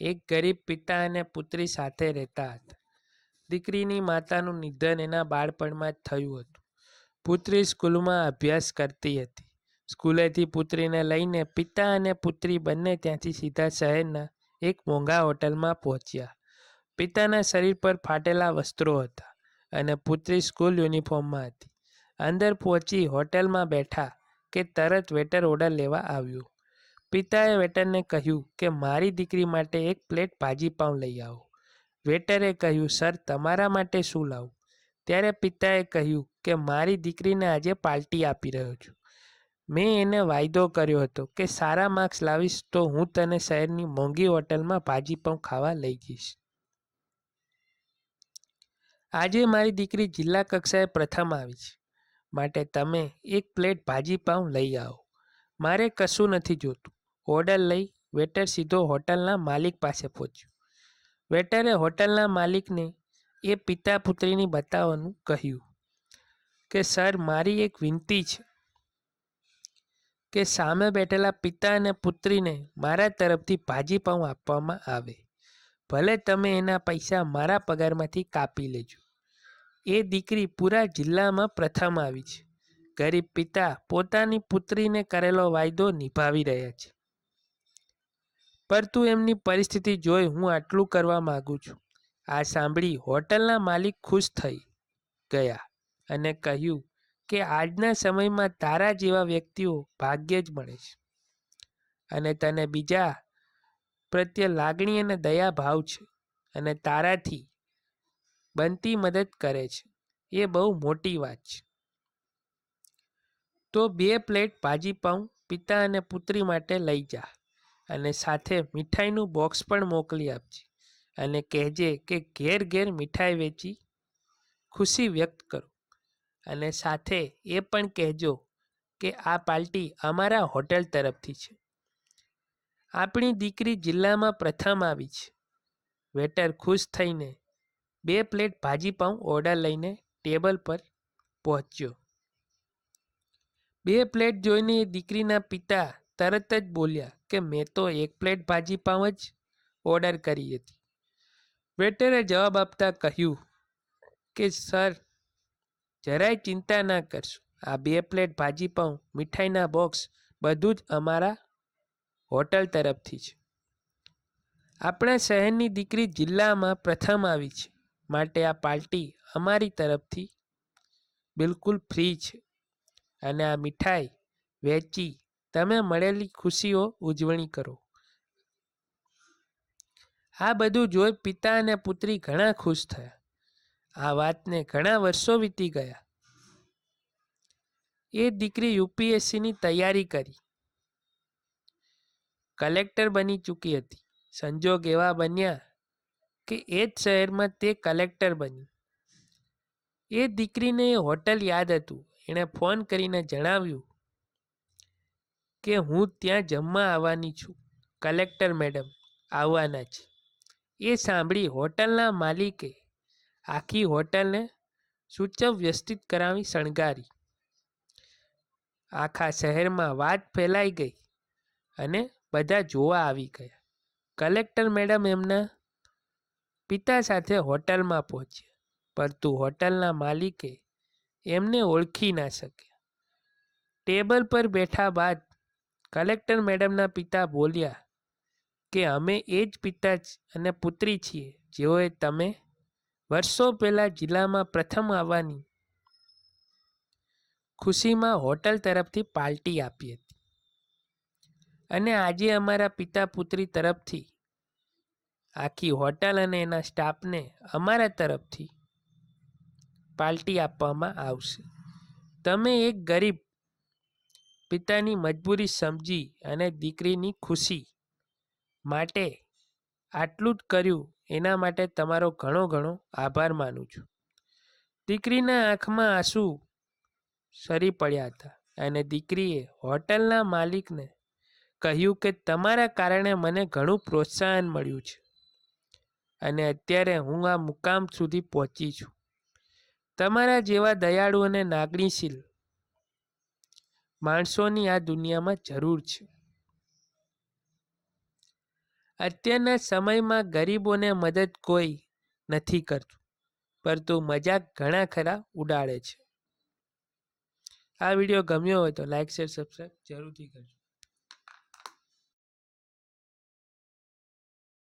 એક ગરીબ પિતા અને પુત્રી સાથે રહેતા હતા. દીકરીની માતાનું નિધન એના બાળપણમાં જ થયું હતું. પુત્રી સ્કૂલમાં અભ્યાસ કરતી હતી. સ્કૂલેથી પુત્રીને લઈને પિતા અને પુત્રી બંને ત્યાંથી સીધા શહેરના એક મોંઘા હોટલમાં પહોંચ્યા. પિતાના શરીર પર ફાટેલા વસ્ત્રો હતા અને પુત્રી સ્કૂલ યુનિફોર્મમાં હતી. અંદર પહોંચી હોટલમાં બેઠા કે તરત વેટર ઓર્ડર લેવા આવ્યું. પિતાએ વેટરને કહ્યું કે, મારી દીકરી માટે એક પ્લેટ ભાજી પાઉં લઈ આવો. વેટરે કહ્યું, સર, તમારા માટે શું લાવું? ત્યારે પિતાએ કહ્યું કે, મારી દીકરીને આજે પાર્ટી આપી રહ્યો છું. મેં એને વાયદો કર્યો હતો કે, સારા માર્ક્સ લાવીશ તો હું તને શહેરની મોંઘી હોટલમાં ભાજી પાઉં ખાવા લઈ જઈશ. આજે મારી દીકરી જિલ્લા કક્ષાએ પ્રથમ આવી છે. માટે તમે એક પ્લેટ ભાજી લઈ આવો. મારે કશું નથી જોતું. ઓર્ડર લઈ વેટર સીધો હોટલના માલિક પાસે પહોંચ્યો. વેટરે હોટલના માલિકને એ પિતા પુત્રીની બતાવવાનું કહ્યું કે, સર, મારી એક વિનંતી છે કે સામે બેઠેલા પિતા અને પુત્રીને મારા તરફથી ભાજી પાઉં આપવામાં આવે. ભલે તમે એના પૈસા મારા પગારમાંથી કાપી લેજો. એ દીકરી પૂરા જિલ્લામાં પ્રથમ આવી છે. ગરીબ પિતા પોતાની પુત્રીને કરેલો વાયદો નિભાવી રહ્યા છે. પરંતુ એમની પરિસ્થિતિ જોઈ હું આટલું કરવા માગું છું. આ સાંભળી હોટલના માલિક ખુશ થઈ ગયા અને કહ્યું કે આજના સમયમાં તારા જેવા વ્યક્તિઓ ભાગ્યે જ મળે છે અને તને બીજા પ્રત્યે લાગણી અને દયા ભાવ છે અને તારાથી બનતી મદદ કરે છે. એ બહુ મોટી વાત છે. તો બે પ્લેટ ભાજી પાઉં પિતા અને પુત્રી માટે લઈ જા. અને સાથે મીઠાઈનું બોક્સ પણ મોકલી આપજે. અને કહેજે કે ઘેર ઘેર મીઠાઈ વેચી ખુશી વ્યક્ત કરો. અને સાથે એ પણ કહેજો કે આ પાર્ટી અમારા હોટેલ તરફથી છે. આપણી દીકરી જિલ્લામાં પ્રથમ આવી છે. વેટર ખુશ થઈને બે પ્લેટ ભાજી પાઉં ઓર્ડર લઈને ટેબલ પર પહોંચ્યો. બે પ્લેટ જોઈને દીકરીના પિતા તરત જ બોલ્યા કે મેં તો એક પ્લેટ ભાજી પાઉં જ ઓર્ડર કરી હતી. વેટરે જવાબ આપતા કહ્યું કે, સર, જરાય ચિંતા ના કરશો. આ બે પ્લેટ ભાજી પાઉં, મીઠાઈના બોક્સ, બધું જ અમારા હોટલ તરફથી છે. આપણા શહેરની દીકરી જિલ્લામાં પ્રથમ આવી છે. માટે આ પાર્ટી અમારી તરફથી બિલકુલ ફ્રી છે. અને આ મીઠાઈ, વેચી તમે મળેલી ખુશીઓ ઉજવણી કરો. આ બધું જોઈ પિતા અને પુત્રી ઘણા ખુશ થયા. આ વાતને ઘણા વર્ષો વીતી ગયા. એ દીકરી યુપીએસસીની તૈયારી કરી. કલેક્ટર બની ચૂકી હતી. સંજોગ એવા બન્યા કે એ જ શહેરમાં તે કલેક્ટર બની એ દીકરીને એ હોટલ યાદ હતું. એણે ફોન કરીને જણાવ્યું કે હું ત્યાં જમવા આવવાની છું? કલેક્ટર મેડમ, આવવાના છે. એ સાંભળી હોટલના માલિકે આખી હોટલને સૂચવ વ્યવસ્થિત કરાવી શણગારી. આખા શહેરમાં વાત ફેલાઈ ગઈ અને બધા જોવા આવી ગયા. કલેક્ટર મેડમ એમના પિતા સાથે હોટલમાં પહોંચ્યા, પરંતુ હોટલના માલિકે એમને ઓળખી ના શક્યા. ટેબલ પર બેઠા બાદ કલેક્ટર મેડમના પિતા બોલ્યા કે અમે એ જ પિતા અને પુત્રી છીએ જેઓએ તમે વર્ષો પહેલાં જિલ્લામાં પ્રથમ આવવાની ખુશીમાં હોટલ તરફથી પાર્ટી આપી હતી. અને આજે અમારા પિતા પુત્રી તરફથી આખી હોટલ અને એના સ્ટાફને અમારા તરફથી પાર્ટી આપવામાં આવશે. તમે એક ગરીબ પિતાની મજબૂરી સમજી અને દીકરીની ખુશી માટે આટલું જ કર્યું, એના માટે તમારો ઘણો ઘણો આભાર માનું છું. દીકરીના આંખમાં આંસુ સરી પડ્યા હતા અને દીકરીએ હોટલના માલિકને કહ્યું કે તમારા કારણે મને ઘણું પ્રોત્સાહન મળ્યું છે અને અત્યારે હું આ મુકામ સુધી પહોંચી છું. તમારા જેવા દયાળુ અને લાગણીશીલ માણસોની આ દુનિયામાં જરૂર છે. અત્યારના સમયમાં ગરીબોને મદદ કોઈ નથી કરતું, પરંતુ મજાક ઘણા ખરા ઉડાડે છે. આ વીડિયો ગમ્યો હોય તો લાઇક શેર, સબસ્ક્રાઈબ જરૂરથી કરજો.